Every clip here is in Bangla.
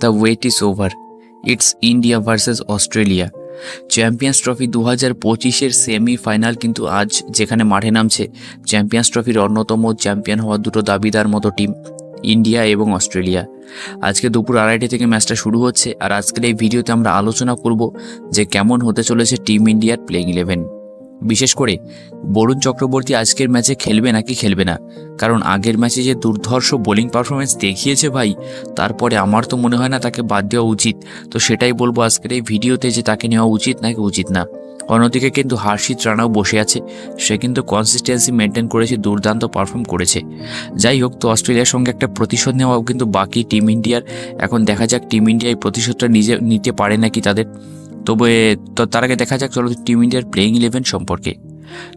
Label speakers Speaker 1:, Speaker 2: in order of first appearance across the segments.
Speaker 1: The wait is over it's India versus Australia Champions Trophy দু হাজার পঁচিশের সেমিফাইনাল কিন্তু আজ যেখানে মাঠে নামছে চ্যাম্পিয়ন্স ট্রফির অন্যতম চ্যাম্পিয়ন হওয়ার দুটো দাবিদার মতো টিম ইন্ডিয়া এবং অস্ট্রেলিয়া আজকে দুপুর আড়াইটে থেকে ম্যাচটা শুরু হচ্ছে, আর আজকের এই ভিডিওতে আমরা আলোচনা করব যে কেমন হতে চলেছে টিম ইন্ডিয়ার প্লেইং ইলেভেন বিশেষ করে বরুণ চক্রবর্তী আজকের ম্যাচে খেলবে নাকি খেলবে না? কারণ আগের ম্যাচে যে দুর্ধর্ষ বোলিং পারফরমেন্স দেখিয়েছে ভাই, তারপরে আমার তো মনে হয় না তাকে বাদ দেওয়া উচিত। তো সেটাই বলব আজকের এই ভিডিওতে যে তাকে নেওয়া উচিত নাকি উচিত না। অন্যদিকে কিন্তু হার্ষিত রানাও বসে আছে। সে কিন্তু কনসিস্টেন্সি মেনটেন করেছে, দুর্দান্ত পারফর্ম করেছে। যাই হোক, তো অস্ট্রেলিয়ার সঙ্গে একটা প্রতিশোধ নেওয়াও কিন্তু বাকি টিম ইন্ডিয়ার এখন দেখা যাক টিম ইন্ডিয়া এই প্রতিশোধটা নিজে নিতে পারে নাকি তাদের। তবে তো তার আগে দেখা যাক চলো টিম ইন্ডিয়ার প্লেইং ইলেভেন সম্পর্কে।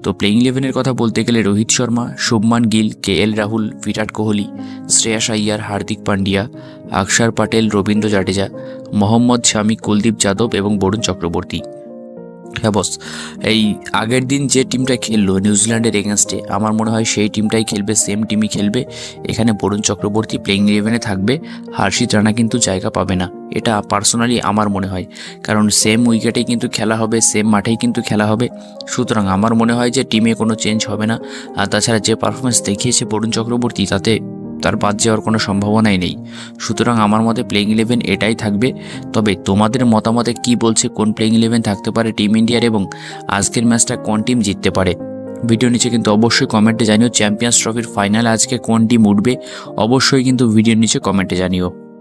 Speaker 1: তো প্লেইং ইলেভেনের কথা বলতে গেলে রোহিত শর্মা, শুভমান গিল, কে এল রাহুল, বিরাট কোহলি, শ্রেয়াস আইয়ার, হার্দিক পান্ডিয়া, আকসার পাটেল, রবীন্দ্র জাডেজা, মোহাম্মদ শামি, কুলদীপ যাদব এবং বরুণ চক্রবর্তী। হ্যাঁ বস এই আগের দিন যে টিমটা খেললো নিউজিল্যান্ডের এগেনস্টে আমার মনে হয় সেই টিমটাই খেলবে সেম টিমই খেলবে। এখানে বরুণ চক্রবর্তী প্লেইং ইলেভেনে থাকবে, হার্ষিত রানা কিন্তু জায়গা পাবে না। এটা পার্সোনালি আমার মনে হয়। কারণ সেম উইকেটেই কিন্তু খেলা হবে সেম মাঠেই কিন্তু খেলা হবে। সুতরাং আমার মনে হয় যে টিমে কোনো চেঞ্জ হবে না। আর তাছাড়া যে পারফরমেন্স দেখিয়েছে বরুণ চক্রবর্তী, তাতে তার বাদ যাওয়ার কোনো সম্ভাবনাই নেই। সুতরাং আমার মতে প্লেইং ইলেভেন এটাই থাকবে। তবে তোমাদের মতামতে কি বলছে, কোন প্লেইং ইলেভেন থাকতে পারে টিম ইন্ডিয়ার এবং আজকের ম্যাচটা কোন টিম জিততে পারে? ভিডিও নিচে কিন্তু অবশ্যই কমেন্টে জানিও। চ্যাম্পিয়ন্স ট্রফির ফাইনাল আজকে কোন টিম উঠবে? অবশ্যই কিন্তু ভিডিওর নিচে কমেন্টে জানিও।